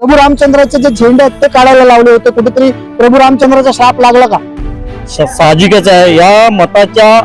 प्रभू रामचंद्राचे जे झेंडे आहेत ते काढायला लावले होते. कुठेतरी प्रभू रामचंद्राचा श्राप लागला का? साहजिकच आहे. या मताच्या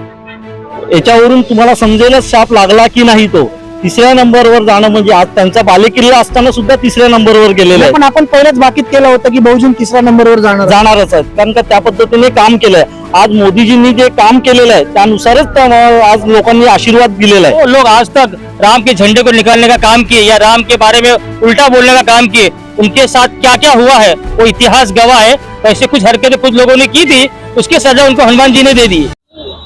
याच्यावरून तुम्हाला समजेलच शाप लागला की नाही तो. तिसऱ्या नंबरवर जाणं म्हणजे आज त्यांचा बालेकिल्ला असताना सुद्धा तिसऱ्या नंबरवर गेलेला आहे. पण आपण पहिलेच बाकीत केलं होतं की बहुजन तिसऱ्या नंबरवर जाणार. जाणारच आहेत. कारण का त्या पद्धतीने काम केलंय. आज मोदीजींनी जे काम केलेलं आहे त्यानुसारच त्या- आज लोकांनी आशीर्वाद दिलेला आहे. वो लोग आज तक राम के झंडे को निकालने का काम किए या राम के बारे में उल्टा बोलने का काम किए। उनके साथ क्या क्या हुआ है? वो इतिहास गवाह है। ऐसे कुछ हरकतें कुछ लोगों ने की थी उसकी सजा उनको हनुमान जी ने दे दी।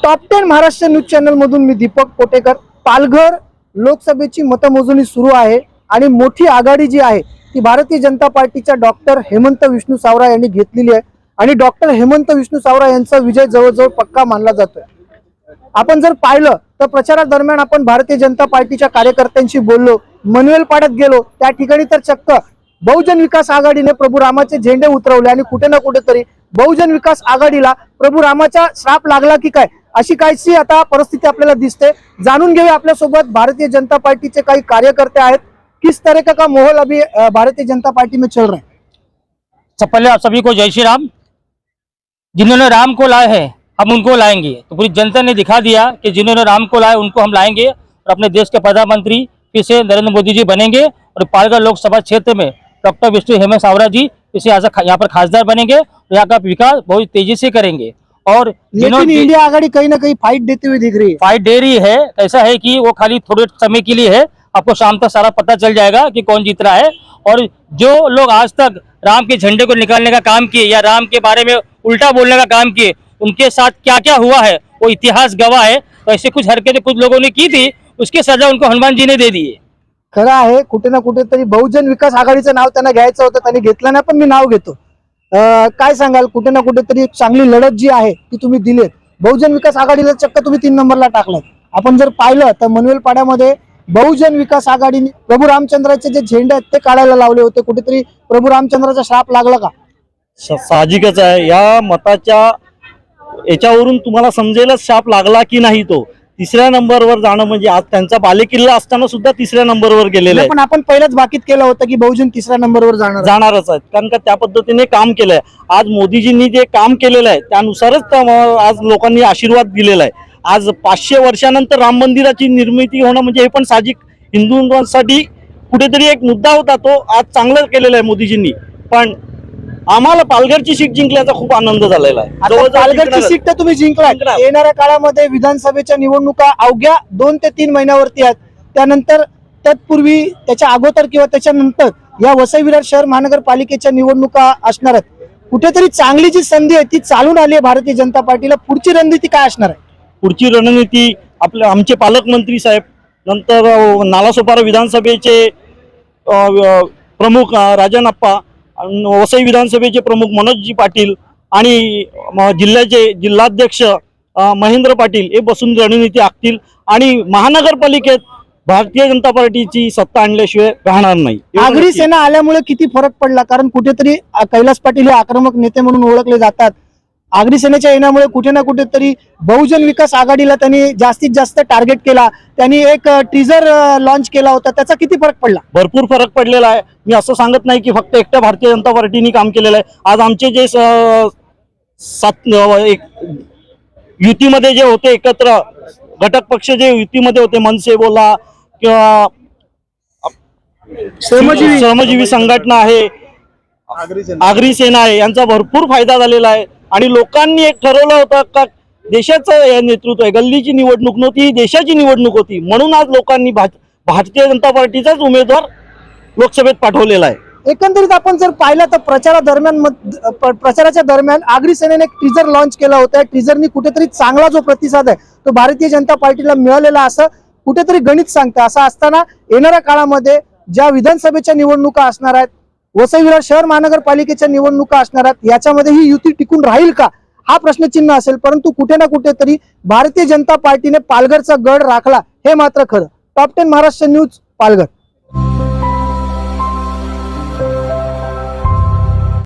Top ten Maharashtra news channel मधून मी दीपक पोटेकर पालघर लोकसभेची मतमोजणी सुरू आहे आणि मोठी आघाडी जी आहे ती भारतीय जनता पार्टीच्या डॉक्टर हेमंत विष्णू सावरा यांनी घेतलेली आहे. आणि डॉक्टर हेमंत विष्णू सावरा यांचा विजय जवळजवळ पक्का मानला जातोय. आपण जर पाहिलं तर प्रचारादरम्यान आपण भारतीय जनता पार्टीच्या कार्यकर्त्यांशी बोललो मनवेल पाड्यात गेलो त्या ठिकाणी तर चक्क बहुजन विकास आघाडीने प्रभू रामाचे झेंडे उतरवले आणि कुठे ना कुठेतरी बहुजन विकास आघाडीला प्रभू रामाचा श्राप लागला की काय? अशी काहीशी आता परिस्थिती आपल्याला दिसते. जाणून घेऊया आपल्यासोबत भारतीय जनता पार्टीचे काही कार्यकर्ते आहेत. किस तरह का, का माहौल अभी भारतीय जनता पार्टी में चल रहा है? सब पहले आप सभी को जय श्री राम। जिन्होंने राम को लाए हैं हम उनको लाएंगे। तो पूरी जनता ने दिखा दिया कि जिन्होंने राम को लाए उनको हम लाएंगे और अपने देश के प्रधानमंत्री फिर से नरेंद्र मोदी जी बनेंगे और पालघर लोकसभा क्षेत्र में डॉक्टर विष्णु हेमंत सावरा जी इसे यहाँ यहाँ पर खासदार बनेंगे और यहाँ का विकास बहुत तेज़ी से करेंगे। और लेकिन इंडिया आघाड़ी कहीं ना कहीं फाइट देते हुए दिख रही है। फाइट दे रही है ऐसा है कि वो खाली थोड़े समय के लिए है आपको शाम तक सारा पता चल जाएगा कि कौन जीत रहा है। और जो लोग आज तक राम के झंडे को निकालने का काम किए या राम के बारे में उल्टा बोलने का काम किए उनके साथ क्या क्या हुआ है वो इतिहास गवाह है ऐसे कुछ हरकतें कुछ लोगों ने की थी उसकी सजा उनको हनुमान जी ने दे दी है। खरं आहे कुठे ना कुठेतरी बहुजन विकास आघाडीचं नाव त्यांना घ्यायचं होतं त्यांनी घेतलं नाही पण मी नाव घेतो. काय सांगाल कुठे ना कुठेतरी चांगली लढत जी आहे ती तुम्ही दिलीत. बहुजन विकास आघाडीला चक्क तुम्ही तीन नंबरला टाकलात. आपण जर पाहिलं तर मनवेल पाड्यामध्ये बहुजन विकास आघाडीने प्रभू रामचंद्राचे जे झेंडे आहेत ते काढायला लावले होते. कुठेतरी प्रभू रामचंद्राचा श्राप लागला का? साहजिकच आहे. या मताच्या याच्यावरून तुम्हाला समजेलच शाप लागला की नाही तो. तिसऱ्या नंबरवर जाणं म्हणजे आज त्यांचा बालेकिल्ला असताना सुद्धा तिसऱ्या नंबरवर गेलेला आहे पण आपण पहिलेच बाकीत केलं होतं की बहुजन तिसऱ्या नंबरवर जाणार. जाणारच आहेत. कारण का त्या पद्धतीने काम केलंय. आज मोदीजींनी जे काम केलेलं आहे त्यानुसारच त्या- आज लोकांनी आशीर्वाद दिलेला आहे. आज पाचशे वर्षानंतर राम मंदिराची निर्मिती होणं म्हणजे हे पण साहजिक. हिंदूंसाठी कुठेतरी एक मुद्दा होता तो आज चांगलं केलेला आहे मोदीजींनी. पण आम्हाला पालघरची सीट जिंकल्याचा खूप आनंद झालेला आहे. पालघरची. सीट तर तुम्ही जिंकणार. येणाऱ्या काळामध्ये विधानसभेच्या निवडणुका अवघ्या दोन ते तीन महिन्यावरती आहेत. त्यानंतर तत्पूर्वी त्याच्या अगोदर किंवा त्याच्यानंतर या वसई विरार शहर महानगरपालिकेच्या निवडणुका असणार आहेत. कुठेतरी चांगली जी संधी आहे ती चालून आली आहे भारतीय जनता पार्टीला. पुढची रणनीती काय असणार आहे? पुढची रणनीती आपले आमचे पालकमंत्री साहेब नंतर नालासोपारा विधानसभेचे प्रमुख राजन अन वसई विधानसभेचे प्रमुख मनोजजी पाटील आणि जिल्ह्याचे जिल्हाध्यक्ष महेंद्र पाटील हे बसून रणनीती आखतील आणि महानगरपालिकेत भारतीय जनता पार्टीची सत्ता आणल्याशिवाय राहणार नाही. आगरी. सेना आल्यामुळे किती फरक पडला? कारण कुठेतरी कैलास पाटील हे आक्रमक नेते म्हणून ओळखले जातात. आगरी सेनेच्या येण्यामुळे कुठे ना कुठेतरी बहुजन विकास आघाडीला त्यांनी जास्तीत जास्त टार्गेट केला. त्यांनी एक टीजर लॉन्च केला होता. त्याचा किती फरक पडला? भरपूर फरक पडलेला आहे. मी असं सांगत नाही की फक्त एकट्या भारतीय जनता पार्टीने काम केलेलं आहे. आज आमचे जे सात एक युतीमध्ये जे होते एकत्र घटक पक्ष जे युतीमध्ये होते मनसे बोला किंवा श्रमजीवी श्रमजीवी संघटना आहे आगरी सेना आहे यांचा भरपूर फायदा झालेला आहे. आणि लोकांनी एक ठरवलं होतं का देशाचं हे नेतृत्व आहे. गल्लीची निवडणूक नव्हती ही देशाची निवडणूक होती. म्हणून आज लोकांनी भाज- भारतीय जनता पार्टीचाच उमेदवार लोकसभेत पाठवलेला आहे. एकंदरीत आपण जर पाहिलं तर प्रचारादरम्यान दरम्यान प्रचाराच्या दरम्यान आगरी सेनेने एक टीजर लॉन्च केला होता. टीजरनी कुठेतरी चांगला जो प्रतिसाद आहे तो भारतीय जनता पार्टीला मिळालेला असं कुठेतरी गणित सांगतं. असं असताना येणाऱ्या काळामध्ये ज्या विधानसभेच्या निवडणुका असणार आहेत वसई विरार शहर महानगरपालिकेच्या निवडणुका असणार आहेत. याच्यामध्ये ही युती टिकून राहील का? हा प्रश्नचिन्ह असेल परंतु कुठे ना कुठेतरी भारतीय जनता पार्टीने पालघरचा गड राखला. हे मात्र खरं. Top ten Maharashtra news Palghar.